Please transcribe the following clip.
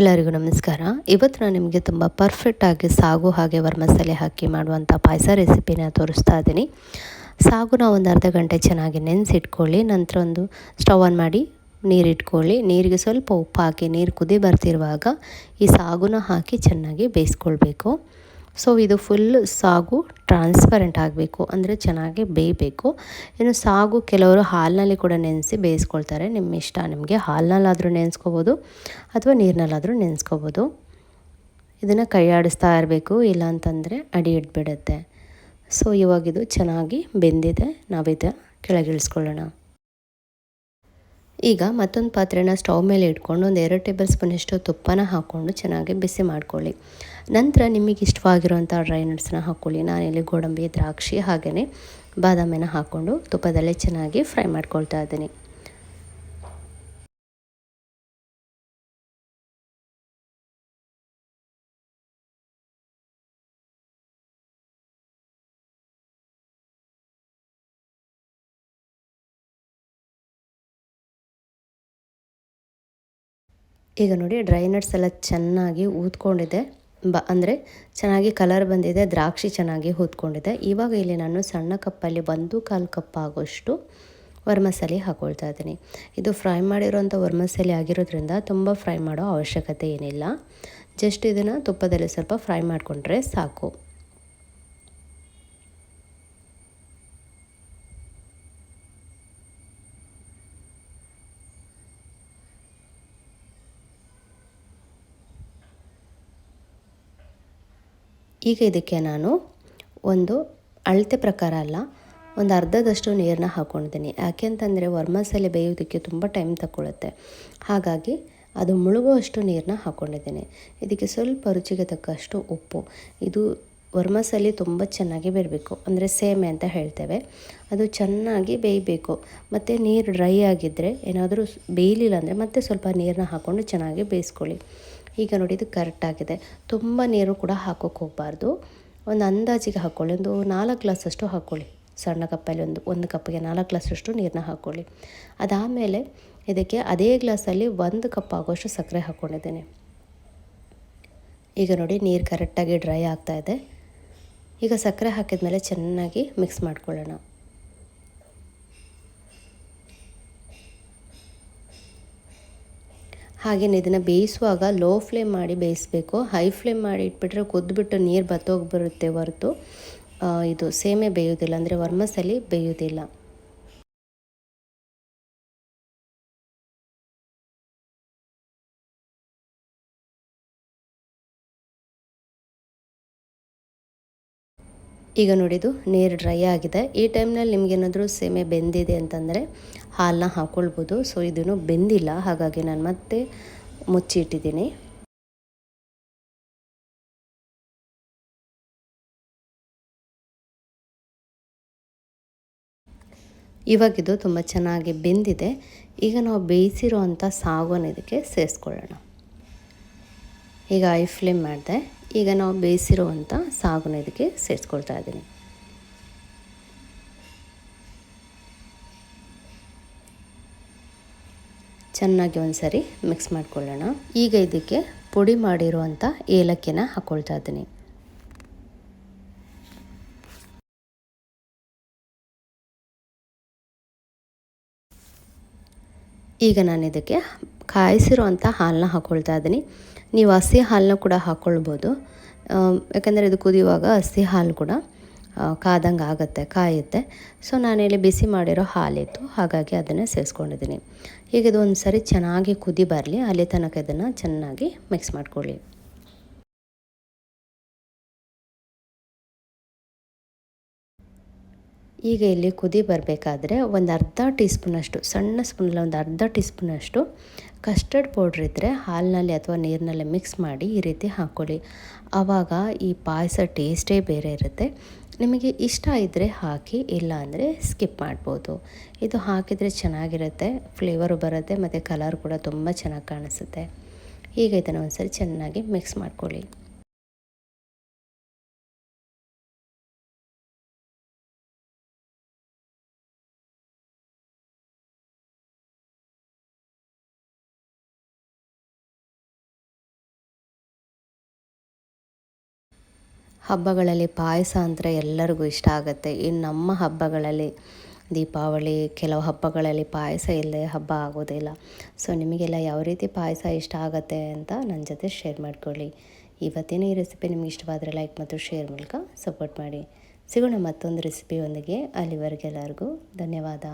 ಎಲ್ಲರಿಗೂ ನಮಸ್ಕಾರ. ಇವತ್ತು ನಾನು ನಿಮಗೆ ತುಂಬ ಪರ್ಫೆಕ್ಟಾಗಿ ಸಾಗು ಹಾಗೆ ಮಸಾಲೆ ಹಾಕಿ ಮಾಡುವಂಥ ಪಾಯಸ ರೆಸಿಪಿನ ತೋರಿಸ್ತಾ ಇದ್ದೀನಿ. ಸಾಗುನ ಒಂದು ಅರ್ಧ ಗಂಟೆ ಚೆನ್ನಾಗಿ ನೆನೆಸಿಟ್ಕೊಳ್ಳಿ, ನಂತರ ಒಂದು ಸ್ಟವ್ ಆನ್ ಮಾಡಿ ನೀರಿಟ್ಕೊಳ್ಳಿ. ನೀರಿಗೆ ಸ್ವಲ್ಪ ಉಪ್ಪು ಹಾಕಿ, ನೀರು ಕುದಿ ಬರ್ತಿರುವಾಗ ಈ ಸಾಗುನ ಹಾಕಿ ಚೆನ್ನಾಗಿ ಬೇಯಿಸ್ಕೊಳ್ಬೇಕು. ಸೊ ಇದು ಫುಲ್ ಸಾಗು ಟ್ರಾನ್ಸ್ಪರೆಂಟ್ ಆಗಬೇಕು, ಅಂದರೆ ಚೆನ್ನಾಗಿ ಬೇಯಬೇಕು. ಇನ್ನು ಸಾಗು ಕೆಲವರು ಹಾಲಿನಲ್ಲಿ ಕೂಡ ನೆನೆಸಿ ಬೇಯಿಸ್ಕೊಳ್ತಾರೆ. ನಿಮ್ಮ ಇಷ್ಟ ನಿಮಗೆ ಹಾಲಿನಲ್ಲಾದರೂ ನೆನೆಸ್ಕೋಬೋದು, ಅಥವಾ ನೀರಿನಲ್ಲಾದರೂ ನೆನೆಸ್ಕೋಬೋದು. ಇದನ್ನು ಕೈಯಾಡಿಸ್ತಾ ಇರಬೇಕು ಇಲ್ಲ ಅಂತಂದರೆ ಅಡಿ ಇಟ್ಬಿಡುತ್ತೆ ಸೊ ಇವಾಗಿದು ಚೆನ್ನಾಗಿ ಬೆಂದಿದೆ, ನಾವಿದ ಕೆಳಗಿಳಿಸ್ಕೊಳ್ಳೋಣ. ಈಗ ಮತ್ತೊಂದು ಪಾತ್ರೆನ ಸ್ಟವ್ ಮೇಲೆ ಇಟ್ಕೊಂಡು ಒಂದು ಎರಡು ಟೇಬಲ್ ಸ್ಪೂನಷ್ಟು ತುಪ್ಪನ ಹಾಕ್ಕೊಂಡು ಚೆನ್ನಾಗಿ ಬಿಸಿ ಮಾಡ್ಕೊಳ್ಳಿ. ನಂತರ ನಿಮಗೆ ಇಷ್ಟವಾಗಿರುವಂಥ ಡ್ರೈ ನಟ್ಸ್ನ ಹಾಕ್ಕೊಳ್ಳಿ. ನಾನಿಲ್ಲಿ ಗೋಡಂಬಿ, ದ್ರಾಕ್ಷಿ ಹಾಗೆಯೇ ಬಾದಾಮಿನ ಹಾಕ್ಕೊಂಡು ತುಪ್ಪದಲ್ಲೇ ಚೆನ್ನಾಗಿ ಫ್ರೈ ಮಾಡ್ಕೊಳ್ತಾ ಇದ್ದೀನಿ. ಈಗ ನೋಡಿ ಡ್ರೈ ನಟ್ಸ್ ಎಲ್ಲ ಚೆನ್ನಾಗಿ ಊದ್ಕೊಂಡಿದೆ. ಬ, ಅಂದರೆ ಚೆನ್ನಾಗಿ ಕಲರ್ ಬಂದಿದೆ, ದ್ರಾಕ್ಷಿ ಚೆನ್ನಾಗಿ ಊದ್ಕೊಂಡಿದೆ. ಇವಾಗ ಇಲ್ಲಿ ನಾನು ಸಣ್ಣ ಕಪ್ಪಲ್ಲಿ ಒಂದು ಕಾಲು ಕಪ್ ಆಗೋಷ್ಟು ವರ್ಮಸಾಲಿ ಹಾಕ್ಕೊಳ್ತಾ ಇದ್ದೀನಿ. ಇದು ಫ್ರೈ ಮಾಡಿರೋಂಥ ವರ್ಮಸಾಲಿ ಆಗಿರೋದ್ರಿಂದ ತುಂಬ ಫ್ರೈ ಮಾಡೋ ಅವಶ್ಯಕತೆ ಏನಿಲ್ಲ. ಜಸ್ಟ್ ಇದನ್ನು ತುಪ್ಪದಲ್ಲಿ ಸ್ವಲ್ಪ ಫ್ರೈ ಮಾಡಿಕೊಂಡ್ರೆ ಸಾಕು. ಈಗ ಇದಕ್ಕೆ ನಾನು ಒಂದು ಅಳತೆ ಪ್ರಕಾರ ಅಲ್ಲ, ಒಂದು ಅರ್ಧದಷ್ಟು ನೀರನ್ನ ಹಾಕ್ಕೊಂಡಿದ್ದೀನಿ ಯಾಕೆಂತಂದರೆ ವರ್ಮಸಾಲೆ ಬೇಯೋದಕ್ಕೆ ತುಂಬ ಟೈಮ್ ತಗೊಳುತ್ತೆ. ಹಾಗಾಗಿ ಅದು ಮುಳುಗುವಷ್ಟು ನೀರನ್ನ ಹಾಕ್ಕೊಂಡಿದ್ದೀನಿ ಇದಕ್ಕೆ ಸ್ವಲ್ಪ ರುಚಿಗೆ ತಕ್ಕಷ್ಟು ಉಪ್ಪು. ಇದು ವರ್ಮಸಲ್ಲಿ ತುಂಬ ಚೆನ್ನಾಗಿ ಬೇಯಬೇಕು ಅಂದರೆ ಸೇಮೆ ಅಂತ ಹೇಳ್ತೇವೆ. ಅದು ಚೆನ್ನಾಗಿ ಬೇಯಬೇಕು. ಮತ್ತು ನೀರು ಡ್ರೈ ಆಗಿದ್ದರೆ ಏನಾದರೂ ಬೇಯಲಿಲ್ಲ ಅಂದರೆ ಮತ್ತೆ ಸ್ವಲ್ಪ ನೀರನ್ನ ಹಾಕ್ಕೊಂಡು ಚೆನ್ನಾಗಿ ಬೇಯಿಸ್ಕೊಳ್ಳಿ. ಈಗ ನೋಡಿ ಇದು ಕರೆಕ್ಟಾಗಿದೆ ತುಂಬ ನೀರು ಕೂಡ ಹಾಕೋಕ್ಕೆ ಹೋಗಬಾರ್ದು. ಒಂದು ಅಂದಾಜಿಗೆ ಹಾಕ್ಕೊಳ್ಳಿ ಒಂದು ನಾಲ್ಕು ಗ್ಲಾಸಷ್ಟು ಹಾಕ್ಕೊಳ್ಳಿ ಸಣ್ಣ ಕಪ್ಪಲ್ಲಿ ಒಂದು ಒಂದು ಕಪ್ಪಿಗೆ ನಾಲ್ಕು ಗ್ಲಾಸಷ್ಟು ನೀರನ್ನ ಹಾಕ್ಕೊಳ್ಳಿ ಅದಾದಮೇಲೆ ಇದಕ್ಕೆ ಅದೇ ಗ್ಲಾಸಲ್ಲಿ ಒಂದು ಕಪ್ ಆಗೋಷ್ಟು ಸಕ್ಕರೆ ಹಾಕ್ಕೊಂಡಿದ್ದೇನೆ ಈಗ ನೋಡಿ ನೀರು ಕರೆಕ್ಟಾಗಿ ಡ್ರೈ ಆಗ್ತಾಯಿದೆ ಈಗ ಸಕ್ಕರೆ ಹಾಕಿದ ಮೇಲೆ ಚೆನ್ನಾಗಿ ಮಿಕ್ಸ್ ಮಾಡ್ಕೊಳ್ಳೋಣ. ಹಾಗೆಯೇ ಇದನ್ನು ಬೇಯಿಸುವಾಗ ಲೋ ಫ್ಲೇಮ್ ಮಾಡಿ ಬೇಯಿಸಬೇಕು. ಹೈ ಫ್ಲೇಮ್ ಮಾಡಿ ಇಟ್ಬಿಟ್ರೆ ಕುದ್ದುಬಿಟ್ಟು ನೀರು ಬತ್ತೋಗಿ ಬರುತ್ತೆ ಹೊರತು ಇದು ಸೇಮೆ ಬೇಯೋದಿಲ್ಲ, ಅಂದರೆ ವರ್ಮಸಲ್ಲಿ ಬೇಯೋದಿಲ್ಲ. ಈಗ ನೋಡಿದು ನೀರು ಡ್ರೈ ಆಗಿದೆ. ಈ ಟೈಮ್ನಲ್ಲಿ ನಿಮಗೇನಾದರೂ ಸೇಮೆ ಬೆಂದಿದೆ ಅಂತಂದರೆ ಹಾಲನ್ನ ಹಾಕ್ಕೊಳ್ಬೋದು ಸೊ ಇದನ್ನು ಬೆಂದಿಲ್ಲ. ಹಾಗಾಗಿ ನಾನು ಮತ್ತೆ ಮುಚ್ಚಿಟ್ಟಿದ್ದೀನಿ ಇವಾಗಿದು ತುಂಬ ಚೆನ್ನಾಗಿ ಬೆಂದಿದೆ. ಈಗ ನಾವು ಬೇಯಿಸಿರೋ ಅಂಥ ಸಾಗುವನ್ನು ಇದಕ್ಕೆ ಸೇರಿಸ್ಕೊಳ್ಳೋಣ. ಈಗ ಐ ಫ್ಲೇಮ್ ಮಾಡಿದೆ. ಈಗ ನಾವು ಬೇಯಿಸಿರುವಂಥ ಸಾಗುನ ಇದಕ್ಕೆ ಸೇರಿಸ್ಕೊಳ್ತಾ ಇದ್ದೀನಿ. ಚೆನ್ನಾಗಿ ಒಂದು ಸರಿ ಮಿಕ್ಸ್ ಮಾಡ್ಕೊಳ್ಳೋಣ. ಈಗ ಇದಕ್ಕೆ ಪುಡಿ ಮಾಡಿರುವಂಥ ಏಲಕ್ಕಿನ ಹಾಕ್ಕೊಳ್ತಾ ಇದ್ದೀನಿ. ಈಗ ನಾನು ಇದಕ್ಕೆ ಕಾಯಿಸಿರುವಂಥ ಹಾಲನ್ನ ಹಾಕ್ಕೊಳ್ತಾ ಇದ್ದೀನಿ. ನೀವು ಹಸಿ ಹಾಲನ್ನ ಕೂಡ ಹಾಕ್ಕೊಳ್ಬೋದು ಯಾಕಂದರೆ ಇದು ಕುದಿಯುವಾಗ ಹಸಿ ಹಾಲು ಕೂಡ ಕಾದಂಗೆ ಆಗುತ್ತೆ, ಕಾಯುತ್ತೆ. ಸೊ, ನಾನಿಲ್ಲಿ ಬಿಸಿ ಮಾಡಿರೋ ಹಾಲಿತ್ತು. ಹಾಗಾಗಿ ಅದನ್ನೇ ಸೇರಿಸ್ಕೊಂಡಿದ್ದೀನಿ. ಈಗ ಇದು ಒಂದು ಸರಿ ಚೆನ್ನಾಗಿ ಕುದಿ ಬರಲಿ. ಅಲ್ಲಿ ತನಕ ಇದನ್ನು ಚೆನ್ನಾಗಿ ಮಿಕ್ಸ್ ಮಾಡ್ಕೊಳ್ಳಿ. ಈಗ ಇಲ್ಲಿ ಕುದಿ ಬರಬೇಕಾದ್ರೆ ಒಂದು ಅರ್ಧ ಟೀ ಸ್ಪೂನಷ್ಟು ಸಣ್ಣ ಸ್ಪೂನಲ್ಲಿ, ಒಂದು ಅರ್ಧ ಟೀ ಸ್ಪೂನಷ್ಟು ಕಸ್ಟರ್ಡ್ ಪೌಡ್ರ್ ಇದ್ದರೆ ಹಾಲಿನಲ್ಲಿ ಅಥವಾ ನೀರಿನಲ್ಲಿ ಮಿಕ್ಸ್ ಮಾಡಿ ಈ ರೀತಿ ಹಾಕ್ಕೊಳ್ಳಿ ಆವಾಗ ಈ ಪಾಯಸ ಟೇಸ್ಟೇ ಬೇರೆ ಇರುತ್ತೆ. ನಿಮಗೆ ಇಷ್ಟ ಇದ್ದರೆ ಹಾಕಿ, ಇಲ್ಲ ಅಂದರೆ ಸ್ಕಿಪ್ ಮಾಡ್ಬೋದು. ಇದು ಹಾಕಿದರೆ ಚೆನ್ನಾಗಿರುತ್ತೆ ಫ್ಲೇವರು ಬರುತ್ತೆ, ಮತ್ತು ಕಲರ್ ಕೂಡ ತುಂಬ ಚೆನ್ನಾಗಿ ಕಾಣಿಸುತ್ತೆ. ಈಗ ಇದನ್ನು ಒಂದ್ಸರಿ ಚೆನ್ನಾಗಿ ಮಿಕ್ಸ್ ಮಾಡ್ಕೊಳ್ಳಿ. ಹಬ್ಬಗಳಲ್ಲಿ ಪಾಯಸ ಅಂದರೆ ಎಲ್ಲರಿಗೂ ಇಷ್ಟ ಆಗುತ್ತೆ. ಇನ್ನು ನಮ್ಮ ಹಬ್ಬಗಳಲ್ಲಿ ದೀಪಾವಳಿ, ಕೆಲವು ಹಬ್ಬಗಳಲ್ಲಿ ಪಾಯಸ ಇಲ್ಲದೆ ಹಬ್ಬ ಆಗೋದಿಲ್ಲ. ಸೊ ನಿಮಗೆಲ್ಲ ಯಾವ ರೀತಿ ಪಾಯಸ ಇಷ್ಟ ಆಗುತ್ತೆ ಅಂತ ನನ್ನ ಜೊತೆ ಶೇರ್ ಮಾಡ್ಕೊಳ್ಳಿ. ಇವತ್ತಿನ ಈ ರೆಸಿಪಿ ನಿಮ್ಗೆ ಇಷ್ಟವಾದರೆ ಲೈಕ್ ಮತ್ತು ಶೇರ್ ಮೂಲಕ ಸಪೋರ್ಟ್ ಮಾಡಿ. ಸಿಗೋಣ ಮತ್ತೊಂದು ರೆಸಿಪಿಯೊಂದಿಗೆ ಅಲ್ಲಿವರೆಗೆ ಎಲ್ಲರಿಗೂ ಧನ್ಯವಾದ.